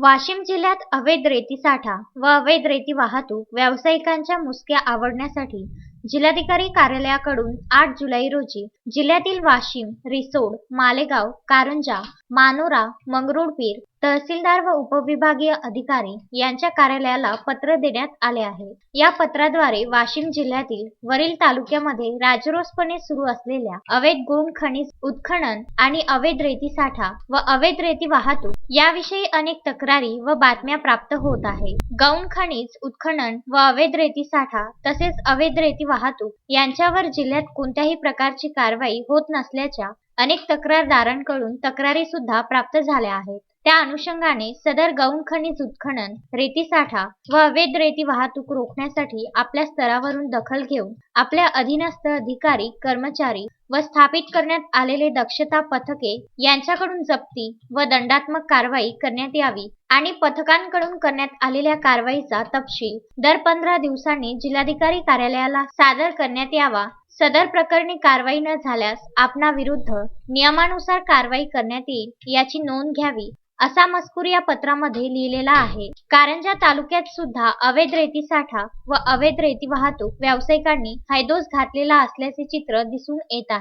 वाशिम जिल्ह्यात अवैध रेती साठा व अवैध रेती वाहतूक व्यावसायिकांच्या मुसक्या आवडण्यासाठी जिल्हाधिकारी कार्यालयाकडून आठ जुलै रोजी जिल्ह्यातील वाशिम, रिसोड, मालेगाव, कारंजा, मानोरा, मंगरुळपीर तहसीलदार व उपविभागीय अधिकारी यांच्या कार्यालयाला पत्र देण्यात आले आहे. या पत्राद्वारे वाशिम जिल्ह्यातील वरील तालुक्यामध्ये राजरोसपणे सुरू असलेल्या अवैध गौण खनिज उत्खनन आणि अवैध रेती साठा व अवैध रेती वाहतूक याविषयी अनेक तक्रारी व बातम्या प्राप्त होत आहे. गौण खनिज उत्खनन व अवैध रेती साठा तसेच अवैध रेती वाहतूक यांच्यावर जिल्ह्यात कोणत्याही प्रकारची कारवाई होत नसल्याच्या अनेक तक्रारदारांकडून तक्रारी सुद्धा प्राप्त झाल्या आहेत. त्या अनुषंगाने सदर गौण खनिज उत्खनन, रेती साठा व अवैध रेती वाहतूक रोखण्यासाठी आपल्या स्तरावरून दखल घेऊन आपल्या अधीनस्थ अधिकारी, कर्मचारी व स्थापित करण्यात आलेले दक्षता पथके यांच्याकडून जप्ती व दंडात्मक कारवाई करण्यात यावी आणि पथकांकडून करण्यात आलेल्या कारवाईचा तपशील दर पंधरा दिवसांनी जिल्हाधिकारी कार्यालयाला सादर करण्यात यावा. सदर प्रकरणी कारवाई न झाल्यास आपणाविरुद्ध नियमानुसार कारवाई करण्यात येईल याची नोंद घ्यावी असा मजकूर या पत्रामध्ये लिहिलेला आहे. कारंजा तालुक्यात सुद्धा अवैध रेती साठा व अवैध रेती वाहतूक व्यावसायिकांनी हैदोस घातलेला असल्याचे चित्र दिसून येत आहे.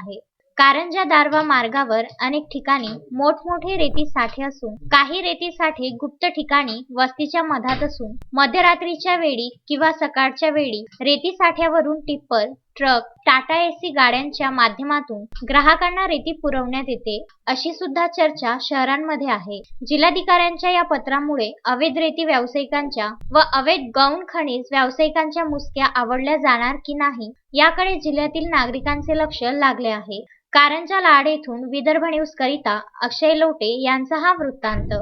कारंजा दारव्हा मार्गावर अनेक ठिकाणी मोठमोठे रेती साठे असून काही रेती साठे गुप्त ठिकाणी वस्तीच्या मधात असून मध्यरात्रीच्या वेळी किंवा सकाळच्या वेळी रेती साठ्यावरून टिप्पर, ट्रक, टाटा एसी गाड्यांच्या माध्यमातून ग्राहकांना रेती पुरवण्यात येते अशी सुद्धा चर्चा शहरांमध्ये आहे. जिल्हाधिकाऱ्यांच्या या पत्रामुळे अवैध रेती व्यावसायिकांच्या व अवैध गौण खनिज व्यावसायिकांच्या मुसक्या आवडल्या जाणार की नाही याकडे जिल्ह्यातील नागरिकांचे लक्ष लागले आहे. कारंजा लाड येथून विदर्भ न्यूज करिता अक्षय लोटे यांचा हा वृत्तांत.